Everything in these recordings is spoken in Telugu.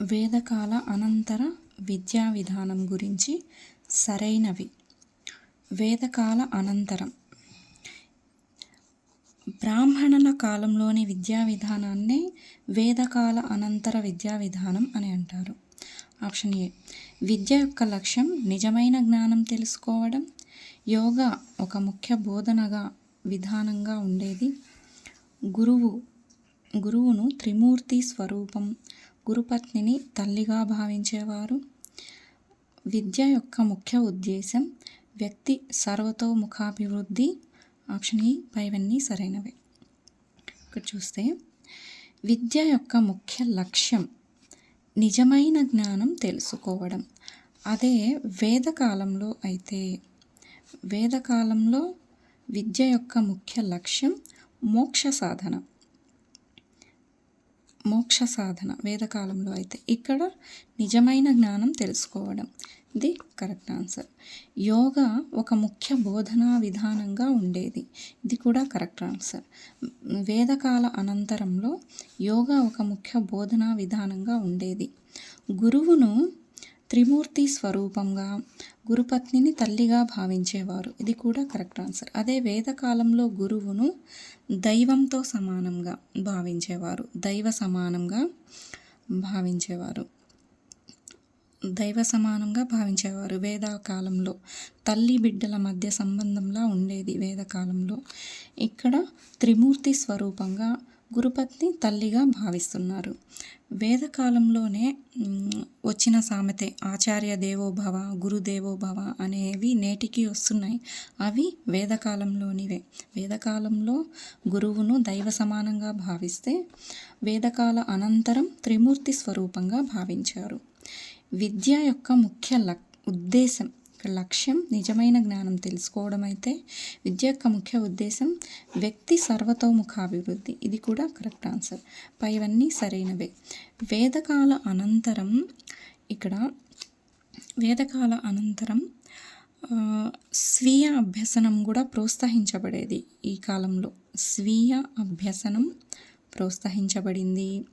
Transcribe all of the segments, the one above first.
వేదకాల అనంతర విద్యా విధానం గురించి సరైనవి. వేదకాల అనంతరం. బ్రాహ్మణుల కాలంలోని విద్యా విధానాన్నే వేదకాల అనంతర విద్యా విధానం అని అంటారు. Option A. విద్య యొక్క లక్ష్యం నిజమైన జ్ఞానం తెలుసుకోవడం యోగా ఒక ముఖ్య బోధనగా విధానంగా ఉండేది. గురువు గురువును త్రిమూర్తి స్వరూపం గురుపత్నిని తల్లిగా భావించేవారు. విద్య యొక్క ముఖ్య ఉద్దేశం వ్యక్తి సర్వతోముఖాభివృద్ధి ఆప్షన్ ఈ పైవన్నీ సరైనవే. ఇక్కడ చూస్తే విద్య యొక్క ముఖ్య లక్ష్యం నిజమైన జ్ఞానం తెలుసుకోవడం. అదే వేదకాలంలో అయితే వేదకాలంలో విద్య యొక్క ముఖ్య లక్ష్యం మోక్ష సాధన. మోక్ష సాధన వేదకాలంలో అయితే ఇక్కడ నిజమైన జ్ఞానం తెలుసుకోవడం. ఇది కరెక్ట్ ఆన్సర్. యోగా ఒక ముఖ్య బోధనా విధానంగా ఉండేది. ఇది కూడా కరెక్ట్ ఆన్సర్. వేదకాల అనంతరంలో యోగా ఒక ముఖ్య బోధనా విధానంగా ఉండేది. గురువును త్రిమూర్తి స్వరూపంగా గురుపత్నిని తల్లిగా భావించేవారు. ఇది కూడా కరెక్ట్ ఆన్సర్. అదే వేదకాలంలో గురువును దైవంతో సమానంగా భావించేవారు. దైవ సమానంగా భావించేవారు. దైవ సమానంగా భావించేవారు. వేదకాలంలో తల్లి బిడ్డల మధ్య సంబంధంలా ఉండేది వేదకాలంలో ఇక్కడ త్రిమూర్తి స్వరూపంగా గురుపత్ని తల్లిగా భావిస్తున్నారు. వేదకాలంలోనే వచ్చిన సామెతే ఆచార్య దేవోభవ గురుదేవోభవ అనేవి నేటికి వస్తున్నాయి. అవి వేదకాలంలోనివే. వేదకాలంలో గురువును దైవ సమానంగా భావిస్తే వేదకాల అనంతరం త్రిమూర్తి స్వరూపంగా భావించారు. విద్య యొక్క ముఖ్య లక్ ఉద్దేశం లక్ష్యం నిజమైన జ్ఞానం తెలుసుకోవడం అయితే విద్య యొక్క ముఖ్య ఉద్దేశం వ్యక్తి సర్వతోముఖాభివృద్ధి. ఇది కూడా కరెక్ట్ ఆన్సర్. పైవన్నీ సరైనవే. వేదకాల అనంతరం ఇక్కడ వేదకాల అనంతరం స్వీయ అభ్యసనం కూడా ప్రోత్సహించబడేది ఈ కాలంలో. స్వీయ అభ్యసనం ప్రోత్సహించబడింది.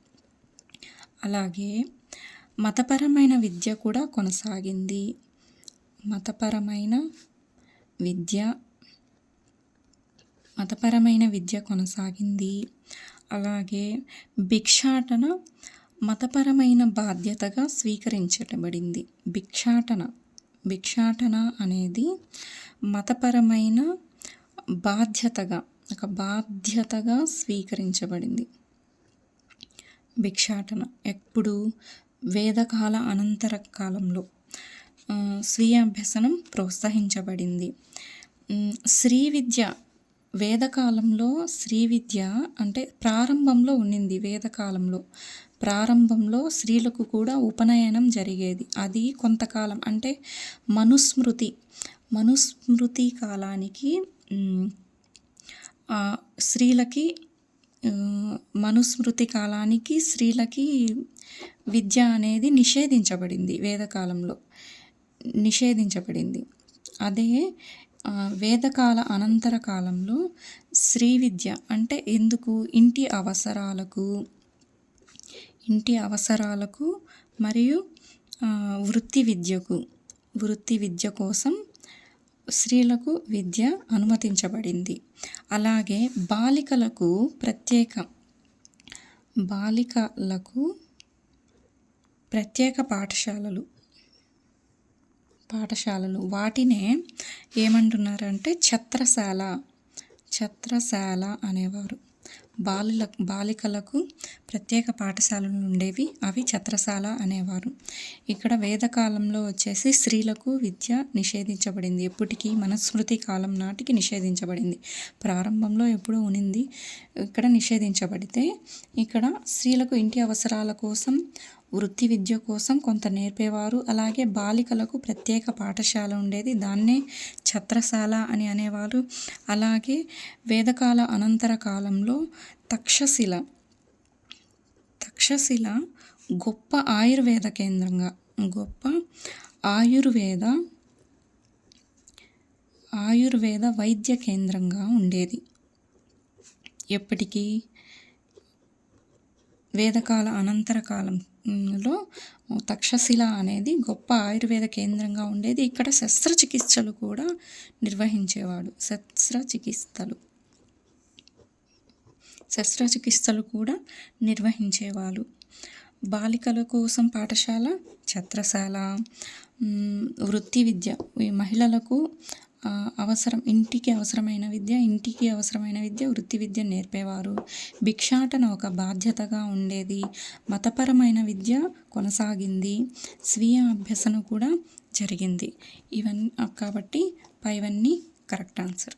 అలాగే మతపరమైన విద్య కూడా కొనసాగింది. మతపరమైన విద్య మతపరమైన విద్య కొనసాగింది. అలాగే భిక్షాటన మతపరమైన బాధ్యతగా స్వీకరించబడింది. భిక్షాటన భిక్షాటన అనేది మతపరమైన బాధ్యతగా ఒక బాధ్యతగా స్వీకరించబడింది. భిక్షాటన ఎప్పుడు వేదకాల అనంతర కాలంలో స్వీయ అభ్యసనం ప్రోత్సహించబడింది. శ్రీ విద్య వేదకాలంలో శ్రీ విద్య అంటే ప్రారంభంలో ఉండింది వేదకాలంలో. ప్రారంభంలో స్త్రీలకు కూడా ఉపనయనం జరిగేది. అది కొంతకాలం అంటే మనుస్మృతి. మనుస్మృతి కాలానికి స్త్రీలకి మనుస్మృతి కాలానికి స్త్రీలకి విద్య అనేది నిషేధించబడింది వేదకాలంలో. నిషేధించబడింది. అదే వేదకాల అనంతర కాలంలో స్త్రీ విద్య అంటే ఎందుకు? ఇంటి అవసరాలకు ఇంటి అవసరాలకు మరియు వృత్తి విద్యకు వృత్తి విద్య కోసం స్త్రీలకు విద్య అనుమతించబడింది. అలాగే బాలికలకు ప్రత్యేక బాలికలకు ప్రత్యేక పాఠశాలలు పాఠశాలలు. వాటినే ఏమంటున్నారంటే ఛత్రశాల ఛత్రశాల అనేవారు. బాలుల బాలికలకు ప్రత్యేక పాఠశాలలు ఉండేవి. అవి ఛత్రశాల అనేవారు. ఇక్కడ వేదకాలంలో వచ్చేసి స్త్రీలకు విద్య నిషేధించబడింది. ఎప్పటికీ మనస్మృతి కాలం నాటికి నిషేధించబడింది. ప్రారంభంలో ఎప్పుడో ఉనింది. ఇక్కడ నిషేధించబడితే ఇక్కడ స్త్రీలకు ఇంటి అవసరాల కోసం వృత్తి విద్య కోసం కొంత నేర్పేవారు. అలాగే బాలికలకు ప్రత్యేక పాఠశాల ఉండేది. దాన్నే ఛత్రశాల అని అనేవారు. అలాగే వేదకాల అనంతర కాలంలో తక్షశిల తక్షశిల గొప్ప ఆయుర్వేద కేంద్రంగా గొప్ప ఆయుర్వేద ఆయుర్వేద వైద్య కేంద్రంగా ఉండేది. ఎప్పటికీ వేదకాల అనంతర కాలంలో తక్షశిల అనేది గొప్ప ఆయుర్వేద కేంద్రంగా ఉండేది. ఇక్కడ శస్త్రచికిత్సలు కూడా నిర్వహించేవాడు. శస్త్రచికిత్సలు. శస్త్రచికిత్సలు కూడా నిర్వహించేవాళ్ళు. బాలికల కోసం పాఠశాల ఛత్రశాల వృత్తి విద్య ఈ మహిళలకు అవసరం ఇంటికి అవసరమైన విద్య ఇంటికి అవసరమైన విద్య వృత్తి విద్య నేర్పేవారు. భిక్షాటన ఒక బాధ్యతగా ఉండేది. మతపరమైన విద్య కొనసాగింది. స్వీయ అభ్యసన కూడా జరిగింది. ఇవన్నీ కాబట్టి పైవన్నీ కరెక్ట్ ఆన్సర్.